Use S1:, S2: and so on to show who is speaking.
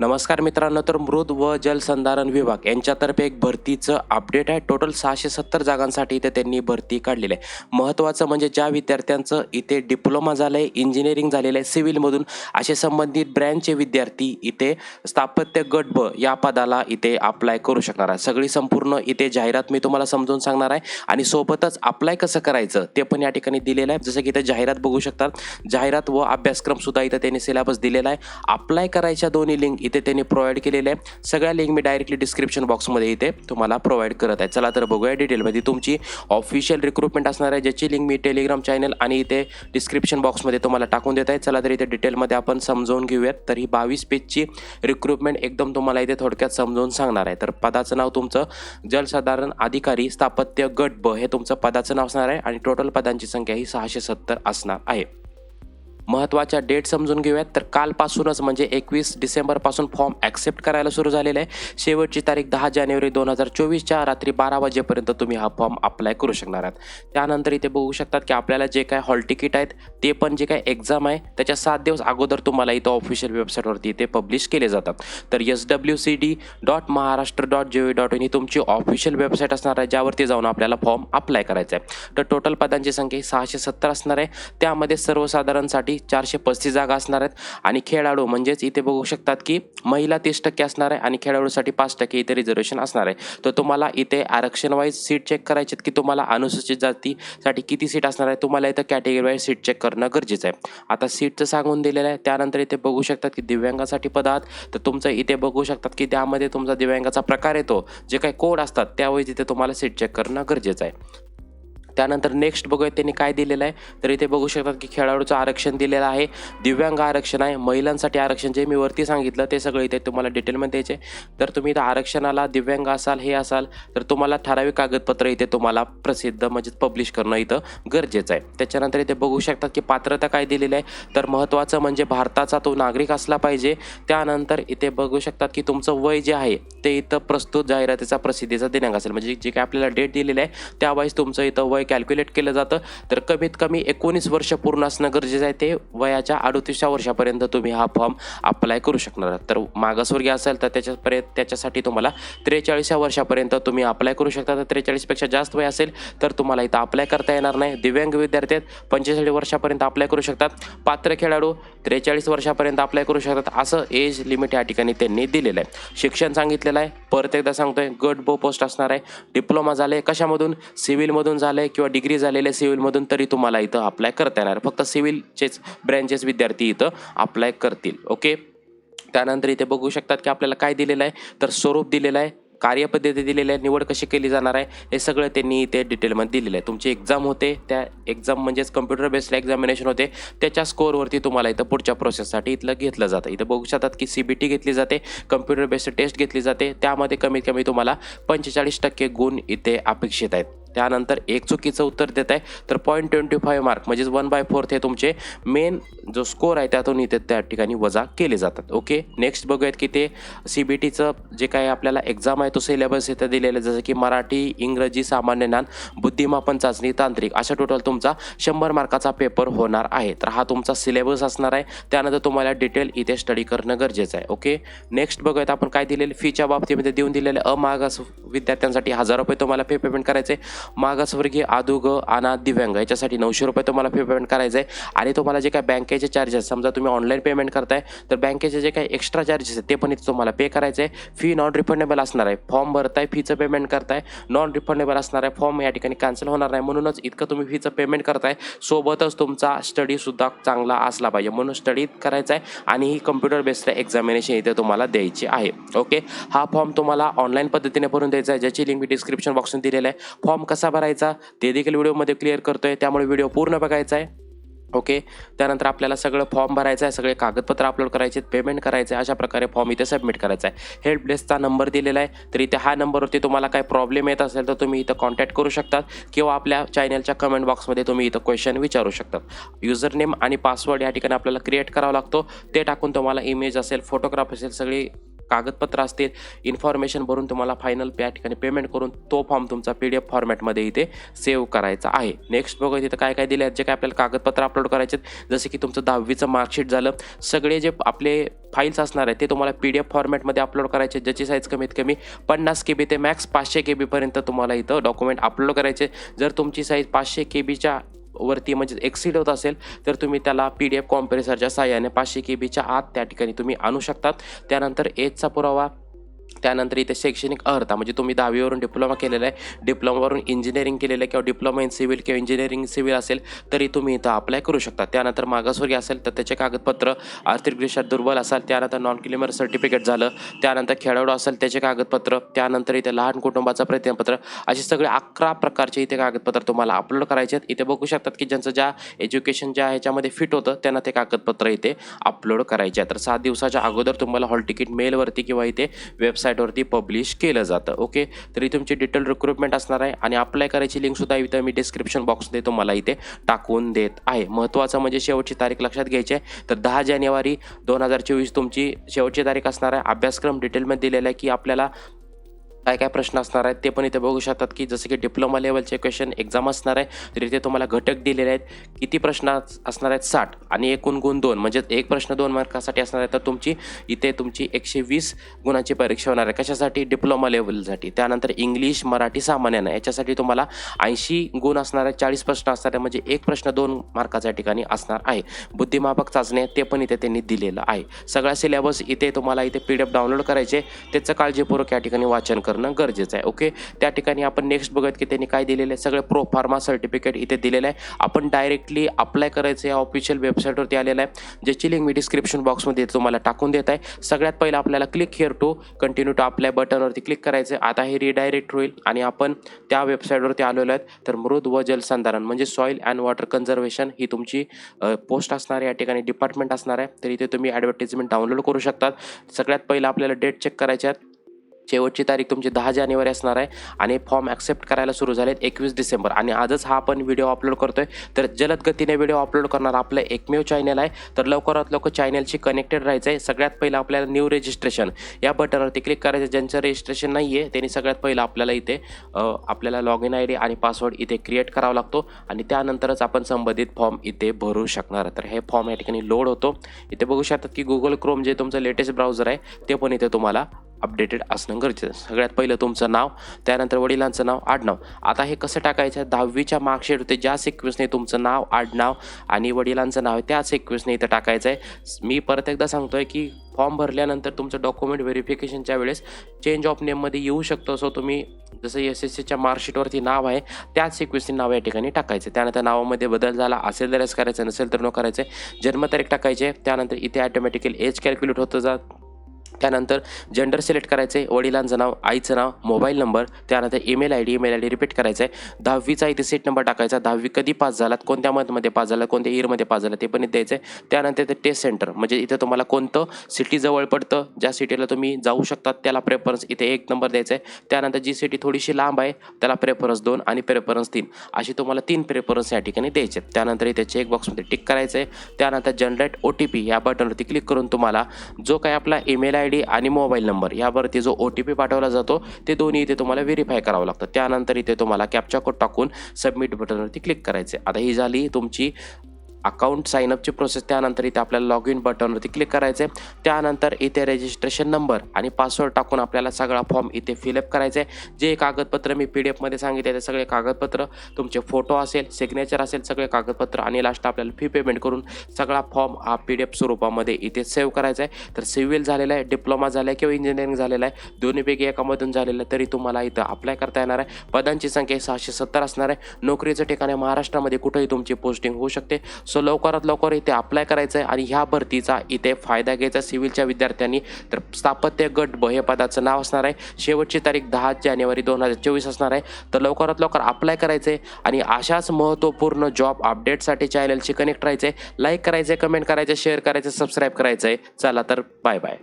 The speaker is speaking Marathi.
S1: नमस्कार मित्रांनो तर मृद व जलसंधारण विभाग यांच्यातर्फे एक भरतीचं अपडेट आहे. टोटल सहाशे सत्तर जागांसाठी इथे त्यांनी भरती काढलेली आहे. महत्त्वाचं म्हणजे ज्या विद्यार्थ्यांचं इथे डिप्लोमा झालं आहे इंजिनिअरिंग झालेलं आहे सिव्हिलमधून असे संबंधित ब्रँचचे विद्यार्थी इथे स्थापत्य गट ब या पदाला इथे अप्लाय करू शकणार आहे सगळी संपूर्ण इथे जाहिरात मी तुम्हाला समजून सांगणार आहे. आणि सोबतच अप्लाय कसं करायचं ते पण या ठिकाणी दिलेलं आहे. जसं की इथे जाहिरात बघू शकतात. जाहिरात व अभ्यासक्रमसुद्धा इथं त्यांनी सिलेबस दिलेला आहे. अप्लाय करायच्या दोन्ही लिंक इथे त्यांनी प्रोव्हाइड केलेले आहे. सगळ्या लिंक मी डायरेक्टली डिस्क्रिप्शन बॉक्समध्ये इथे तुम्हाला प्रोव्हाइड करत आहे. चला तर बघूया डिटेलमध्ये तुमची ऑफिशियल रिक्रुटमेंट असणार आहे ज्याची लिंक मी टेलिग्राम चॅनल आणि इथे डिस्क्रिप्शन बॉक्समध्ये तुम्हाला टाकून देत आहे. चला तर इथे डिटेलमध्ये आपण समजावून घेऊयात. तर ही बावीस पेजची रिक्रुटमेंट एकदम तुम्हाला इथे थोडक्यात समजावून सांगणार आहे. तर पदाचं नाव तुमचं जलसाधारण अधिकारी स्थापत्य गट ब हे तुमचं पदाचं नाव असणार आहे आणि टोटल पदांची संख्या ही सहाशे सत्तर असणार आहे. महत्त्वाच्या डेट समजून घेऊयात. तर कालपासूनच म्हणजे एकवीस डिसेंबरपासून फॉर्म ॲक्सेप्ट करायला सुरू झालेला आहे. शेवटची तारीख दहा जानेवारी दोन हजार चोवीसच्या रात्री बारा वाजेपर्यंत तुम्ही हा फॉर्म अप्लाय करू शकणार आहात. त्यानंतर इथे बघू शकतात की आपल्याला जे काय हॉल तिकीट आहेत ते पण जे काय एक्झाम आहे त्याच्या सात दिवस अगोदर तुम्हाला इथं ऑफिशियल वेबसाईटवरती इथे पब्लिश केले जातात. तर S W C D dot Maharashtra dot G O dot in ही तुमची ऑफिशियल वेबसाईट असणार आहे ज्यावरती जाऊन आपल्याला फॉर्म अप्लाय करायचा आहे. तर टोटल पदांची संख्या ही सहाशे सत्तर असणार आहे. त्यामध्ये सर्वसाधारणसाठी चारशे पस्तीस जागा असणार आहेत. आणि खेळाडू म्हणजेच इथे बघू शकतात की महिला तीस टक्के असणार आहे आणि खेळाडूसाठी पाच टक्के इथे रिझर्वेशन असणार आहे. तर तुम्हाला इथे आरक्षण वाईज सीट चेक करायचे आहेत की तुम्हाला अनुसूचित जातीसाठी किती सीट असणार आहे? तुम्हाला इथं कॅटेगरी वाईज सीट चेक करणं गरजेचं आहे. आता सीटचं सांगून दिलेलं आहे. त्यानंतर इथे बघू शकतात की दिव्यांगासाठी पद आहात तर तुमचं इथे बघू शकतात की त्यामध्ये तुमचा दिव्यांगाचा प्रकार येतो. जे काही कोड असतात त्यावेळी तिथे तुम्हाला सीट चेक करणं गरजेचं आहे. त्यानंतर नेक्स्ट बघूया त्यांनी काय दिलेलं आहे. तर इथे बघू शकतात की खेळाडूचं आरक्षण दिलेलं आहे. दिव्यांग आरक्षण आहे. महिलांसाठी आरक्षण जे मी वरती सांगितलं ते सगळं इथे तुम्हाला डिटेलमध्ये द्यायचे तर तुम्ही इथं आरक्षणाला दिव्यांग असाल हे असाल तर तुम्हाला ठराविक कागदपत्र इथे तुम्हाला प्रसिद्ध म्हणजे पब्लिश करणं इथं गरजेचं आहे. त्याच्यानंतर इथे बघू शकतात की पात्रता काय दिलेली आहे. तर महत्त्वाचं म्हणजे भारताचा तो नागरिक असला पाहिजे. त्यानंतर इथे बघू शकतात की तुमचं वय जे आहे ते इथं प्रस्तुत जाहिरातीचा प्रसिद्धीचा दिनांक असेल. म्हणजे जे काय आपल्याला डेट दिलेलं आहे त्यावेळेस तुमचं इथं वय कॅल्क्युलेट केलं जातं. तर कमीत कमी एकोणीस वर्ष पूर्ण असणं गरजेचं आहे. ते वयाच्या अडतीसच्या वर्षापर्यंत तुम्ही हा फॉर्म अप्लाय करू शकणार आहात. तर मागासवर्गीय असेल तर त्याच्यापर्यंत त्याच्यासाठी तुम्हाला त्रेचाळीसच्या वर्षापर्यंत तुम्ही अप्लाय करू शकता. तर त्रेचाळीसपेक्षा जास्त वय असेल तर तुम्हाला इथं अप्लाय करता येणार नाही. दिव्यांग विद्यार्थी आहेत पंचेचाळीस वर्षापर्यंत अप्लाय करू शकतात. पात्र खेळाडू त्रेचाळीस वर्षापर्यंत अप्लाय करू शकतात. असं एज लिमिट या ठिकाणी त्यांनी दिलेलं आहे. शिक्षण सांगितलेलं आहे. परत एकदा सांगतोय गट बो पोस्ट असणार आहे. डिप्लोमा झाले कशामधून? सिव्हिलमधून झालं आहे किंवा डिग्री झालेल्या सिव्हिलमधून तरी तुम्हाला इथं अप्लाय करता येणार. फक्त सिव्हिलचेच ब्रँचेस विद्यार्थी इथं अप्लाय करतील ओके त्यानंतर इथे बघू शकतात की आपल्याला काय दिलेलं आहे. तर स्वरूप दिलेलं आहे कार्यपद्धती दिलेली आहे निवड कशी केली जाणार आहे हे सगळं त्यांनी इथे डिटेलमध्ये दिलेलं आहे. तुमची एक्झाम होते त्या एक्झाम म्हणजेच कम्प्युटर बेस्ड एक्झामिनेशन होते त्याच्या स्कोअरवरती तुम्हाला इथं पुढच्या प्रोसेससाठी इथलं घेतलं जातं. इथं बघू शकतात की सी बी टी घेतली जाते कम्प्युटर बेस्ड टेस्ट घेतली जाते त्यामध्ये कमीत कमी तुम्हाला पंचेचाळीस टक्के गुण इथे अपेक्षित आहेत. त्यानंतर एक चुकीचं उत्तर देत आहे. तर पॉईंट ट्वेंटी फाईव्ह मार्क म्हणजेच वन बाय फोर्थ हे तुमचे मेन जो स्कोर आहे त्यातून इथे त्या ठिकाणी वजा केले जातात. ओके नेक्स्ट बघूयात की ते सी बी टीचं जे काही आपल्याला एक्झाम आहे तो सिलेबस इथं दिलेलं जसं की मराठी इंग्रजी सामान्य ज्ञान बुद्धिमापन चाचणी तांत्रिक अशा टोटल तुमचा शंभर मार्काचा पेपर होणार आहे. तर हा तुमचा सिलेबस असणार आहे. त्यानंतर तुम्हाला डिटेल इथे स्टडी करणं गरजेचं आहे. ओके नेक्स्ट बघूयात आपण काय दिलेलं फीच्या बाबतीमध्ये देऊन दिलेले अमागास विद्यार्थ्यांसाठी हजार रुपये तुम्हाला फी पेमेंट करायचे मागासवर्गीय आदुग अना दिव्यांग याच्यासाठी नऊशे रुपये तुम्हाला फी पेमेंट करायचं आहे आणि तुम्हाला जे काय बँकेचे चार्जेस समजा तुम्ही ऑनलाईन पेमेंट करताय तर बँकेचे जे काही एक्स्ट्रा चार्जेस आहेत ते पण इथे तुम्हाला पे करायचे आहे फी नॉन रिफंडेबल असणार आहे. फॉर्म भरताय फीचं पेमेंट करताय. नॉन रिफंडेबल असणार आहे. फॉर्म या ठिकाणी कॅन्सल होणार नाही. म्हणूनच इतकं तुम्ही फीचं पेमेंट करताय. सोबतच तुमचा स्टडीसुद्धा चांगला असला पाहिजे. म्हणून स्टडी करायचा आहे आणि ही कम्प्युटर बेस्ड एक्झामिनेशन इथे तुम्हाला द्यायची आहे. ओके हा फॉर्म तुम्हाला ऑनलाईन पद्धतीने भरून द्यायचा आहे. ज्याची लिंक मी डिस्क्रिप्शन बॉक्समध्ये दिलेला आहे. फॉर्म कसा भरायचा ते देखील व्हिडिओमध्ये क्लिअर करतोय. त्यामुळे व्हिडिओ पूर्ण बघायचा आहे. ओके त्यानंतर आपल्याला सगळं फॉर्म भरायचं आहे. सगळे कागदपत्र अपलोड करायचे पेमेंट करायचं आहे अशा प्रकारे फॉर्म इथे सबमिट करायचा आहे. हेल्प डेस्कचा नंबर दिलेला आहे. तर इथे हा नंबरवरती तुम्हाला काय प्रॉब्लेम येत असेल तर तुम्ही इथं कॉन्टॅक्ट करू शकतात. किंवा आपल्या चॅनलच्या कमेंट बॉक्समध्ये तुम्ही इथं क्वेश्चन विचारू शकतात. युजर नेम आणि पासवर्ड या ठिकाणी आपल्याला क्रिएट करावा लागतो. ते टाकून तुम्हाला इमेज असेल फोटोग्राफ असेल सगळी कागदपत्र असतील इन्फॉर्मेशन भरून तुम्हाला फायनल त्या ठिकाणी पेमेंट करून तो फॉर्म तुमचा पी डी एफ फॉर्मॅटमध्ये इथे सेव्ह करायचा आहे. नेक्स्ट बघा तिथं काय काय दिले आहेत जे काय आपल्याला कागदपत्र अपलोड करायचे आहेत. जसे की तुमचं दहावीचं मार्कशीट झालं. सगळे जे आपले फाईल्स असणार आहेत ते तुम्हाला पी डी एफ फॉर्मॅटमध्ये अपलोड करायचे ज्याची साईज कमीत कमी पन्नास के बी ते मॅक्स पाचशे के बीपर्यंत तुम्हाला इथं डॉक्युमेंट अपलोड करायचे जर तुमची साईज पाचशे के बीच्या वरती म्हणजे एक्सिड होत असेल तर तुम्ही त्याला पी डी एफ कॉम्प्रेसरच्या साह्याने पाचशे के बीच्या आत त्या ठिकाणी तुम्ही आणू शकतात. त्यानंतर एजचा पुरावा त्यानंतर इथे शैक्षणिक अर्हता म्हणजे तुम्ही दहावीवरून डिप्लोमा केलेला आहे डिप्लोमावरून इंजिनिअरिंग केलेलं आहे किंवा डिप्लोमा इन सिव्हिल किंवा इंजिनिअरिंग सिव्हिल असेल तरी तुम्ही इथं अप्लाय करू शकता. त्यानंतर मागासवर्गीय असेल तर त्याचे कागदपत्र आर्थिकदृष्ट्या दुर्बल असाल त्यानंतर नॉन क्लिमर सर्टिफिकेट झालं त्यानंतर खेळाडू असेल त्याचे कागदपत्र त्यानंतर इथे लहान कुटुंबाचं प्रतिज्ञापत्र असे सगळे अकरा प्रकारचे इथे कागदपत्र तुम्हाला अपलोड करायचे आहेत. इथे बघू शकतात की ज्यांचं ज्या एज्युकेशन ज्या ह्याच्यामध्ये फिट होतं त्यांना ते कागदपत्र इथे अपलोड करायचे आहे तर सात दिवसाच्या अगोदर तुम्हाला हॉल तिकीट मेलवरती किंवा इथे वेबसाईटवरती पब्लिश केलं जातं. ओके तरी तुमची डिटेल रिक्रुटमेंट असणार आहे आणि अप्लाय करायची लिंकसुद्धा इथं मी डिस्क्रिप्शन बॉक्समध्ये तुम्हाला इथे टाकून देत आहे. महत्त्वाचं म्हणजे शेवटची तारीख लक्षात घ्यायची आहे. तर दहा जानेवारी दोन हजार चोवीस तुमची शेवटची तारीख असणार आहे. अभ्यासक्रम डिटेलमध्ये दिलेला आहे की आपल्याला काय काय प्रश्न असणार आहेत ते पण इथे बघू शकतात की जसं की डिप्लोमा लेवलचे क्वेश्चन एक्झाम असणार आहे. तर इथे तुम्हाला घटक दिलेले आहेत. किती प्रश्न अस- असणार आहेत? साठ आणि एकूण गुण दोन. म्हणजे एक प्रश्न दोन मार्कासाठी असणार आहे. तर तुमची इथे तुमची एकशे वीस गुणाची परीक्षा होणार आहे. कशासाठी? डिप्लोमा लेवलसाठी त्यानंतर इंग्लिश मराठी सामान्यानं. याच्यासाठी तुम्हाला ऐंशी गुण असणार आहे चाळीस प्रश्न असणार आहे म्हणजे एक प्रश्न दोन मार्काच्या ठिकाणी असणार आहे. बुद्धिमापक चाचणी ते पण इथे त्यांनी दिलेलं आहे. सगळा सिलेबस इथे तुम्हाला इथे पी डी एफ डाउनलोड करायचे. त्याचं काळजीपूर्वक या ठिकाणी वाचन करणं गरजेचं आहे. ओके त्या ठिकाणी आपण नेक्स्ट बघत की त्यांनी काय दिलेलं आहे. सगळे प्रो फार्मा सर्टिफिकेट इथे दिलेलं आहे. आपण डायरेक्टली अप्लाय करायचं या ऑफिशियल वेबसाईटवरती आलेलं आहे. ज्याची लिंक मी डिस्क्रिप्शन बॉक्समध्ये तुम्हाला टाकून देत आहे. सगळ्यात पहिलं आपल्याला click here to continue to apply बटनवरती click करायचं आहे. आता हे रिडायरेक्ट होईल आणि आपण त्या वेबसाईटवरती आलेलो आहेत. तर मृद व जलसंधारण म्हणजे सॉईल अँड वॉटर कन्झर्वेशन ही तुमची पोस्ट असणार आहे. या ठिकाणी डिपार्टमेंट असणार आहे. तर इथे तुम्ही ॲडव्हर्टिजमेंट डाउनलोड करू शकतात. सगळ्यात पहिलं आपल्याला डेट चेक करायच्या आहेत. शेवटची तारीख तुमची दहा जानेवारी असणार आहे आणि फॉर्म ॲक्सेप्ट करायला सुरू झालेत एकवीस डिसेंबर. आणि आजच हा आपण व्हिडिओ अपलोड करतोय. तर जलद गतीने व्हिडिओ अपलोड करणार आपलं एकमेव चॅनल आहे. तर लवकरात लवकर चॅनलशी कनेक्टेड राहायचं आहे सगळ्यात पहिलं आपल्याला न्यू रजिस्ट्रेशन या बटनवरती क्लिक करायचं. ज्यांचं रजिस्ट्रेशन नाही आहे त्यांनी सगळ्यात पहिलं आपल्याला इथे आपल्याला लॉग इन आय डी आणि पासवर्ड इथे क्रिएट करावा लागतो. आणि त्यानंतरच आपण संबंधित फॉर्म इथे भरू शकणार तर हे फॉर्म या ठिकाणी लोड होतो. इथे बघू शकतात की गुगल क्रोम जे तुमचं लेटेस्ट ब्राउझर आहे ते पण इथे तुम्हाला अपडेटेड असणं गरजेचं सगळ्यात पहिलं तुमचं नाव त्यानंतर वडिलांचं नाव आडनाव. आता हे कसं टाकायचं? आहे दहावीच्या मार्कशीट होते ज्या सिक्वेन्सने तुमचं नाव आडनाव आणि वडिलांचं नाव आहे त्या सिक्वेन्सने इथं टाकायचं आहे मी परत एकदा सांगतोय की फॉर्म भरल्यानंतर तुमचं डॉक्युमेंट व्हेरिफिकेशनच्या वेळेस चेंज ऑफ नेममध्ये येऊ शकतो. सो तुम्ही जसं एस एस सीच्या मार्कशीटवरती नाव आहे त्याच सिक्वेन्सने नाव या ठिकाणी टाकायचं त्यानंतर नावामध्ये बदल झाला असेल तरच करायचं नसेल तर न करायचं जन्मतारीख टाकायचे त्यानंतर इथे ॲटोमॅटिकली एज कॅल्क्युलेट होतं जात. त्यानंतर जेंडर सिलेक्ट करायचे वडिलांचं नाव आईचं नाव मोबाईल नंबर त्यानंतर email I D email I D repeat करायचं आहे दहावीचा इथे सीट नंबर टाकायचा. दहावी कधी पास झालात कोणत्या मंथमध्ये पास झाला कोणत्या इयरमध्ये पास झाला ते पण इथे द्यायचं आहे त्यानंतर इथे टेस्ट सेंटर म्हणजे इथे तुम्हाला कोणतं सिटी जवळ पडतं ज्या सिटीला तुम्ही जाऊ शकतात त्याला प्रेफरन्स इथे एक नंबर द्यायचा आहे त्यानंतर जी सिटी थोडीशी लांब आहे त्याला प्रेफरन्स दोन आणि प्रेफरन्स तीन अशी तुम्हाला तीन प्रेफरन्स या ठिकाणी द्यायचे आहेत त्यानंतर इथे चेकबॉक्समध्ये टिक करायचं आहे त्यानंतर जनरेट ओ टी पी या बटनवरती क्लिक करून तुम्हाला जो काही आपला ईमेल आय डी आणि मोबाईल नंबर यावरती जो ओ टी पी पाठवला जातो ते दोन्ही इथे तुम्हाला व्हेरीफाय करावं लागतं. त्यानंतर इथे तुम्हाला कॅप्चा कोड टाकून सबमिट बटनवरती क्लिक करायचे आता ही झाली तुमची अकाउंट साईनअपची प्रोसेस त्यानंतर इथे आपल्याला लॉग इन बटनवरती क्लिक करायचं आहे त्यानंतर इथे रजिस्ट्रेशन नंबर आणि पासवर्ड टाकून आपल्याला सगळा फॉर्म इथे फिलअप करायचा आहे जे कागदपत्र मी पी डी एफमध्ये सांगितले ते सगळे कागदपत्र तुमचे फोटो असेल सिग्नेचर असेल सगळे कागदपत्र आणि लास्ट आपल्याला फी पेमेंट करून सगळा फॉर्म हा पी डी एफ स्वरूपामध्ये इथे सेव्ह करायचा आहे तर सिव्हिल झालेला आहे डिप्लोमा झाला आहे किंवा इंजिनिअरिंग झालेला आहे दोन्हीपैकी एकामधून झालेलं आहे तरी तुम्हाला इथं अप्लाय करता येणार आहे. पदांची संख्या सहाशे सत्तर असणार आहे. नोकरीचं ठिकाण आहे महाराष्ट्रामध्ये कुठेही तुमची पोस्टिंग होऊ शकते. सो लवकरात लवकर इथे अप्लाय करायचं आहे आणि ह्या भरतीचा इथे फायदा घ्यायचा सिव्हिलच्या विद्यार्थ्यांनी. तर स्थापत्य गट ब हे पदाचं नाव असणार आहे. शेवटची तारीख दहा जानेवारी दोन हजार चोवीस असणार आहे. तर लवकरात लवकर अप्लाय करायचं आहे आणि अशाच महत्त्वपूर्ण जॉब अपडेटसाठी चॅनलशी कनेक्ट राहायचे लाईक करायचं आहे कमेंट करायचं शेअर करायचं सबस्क्राईब करायचं आहे चला तर बाय बाय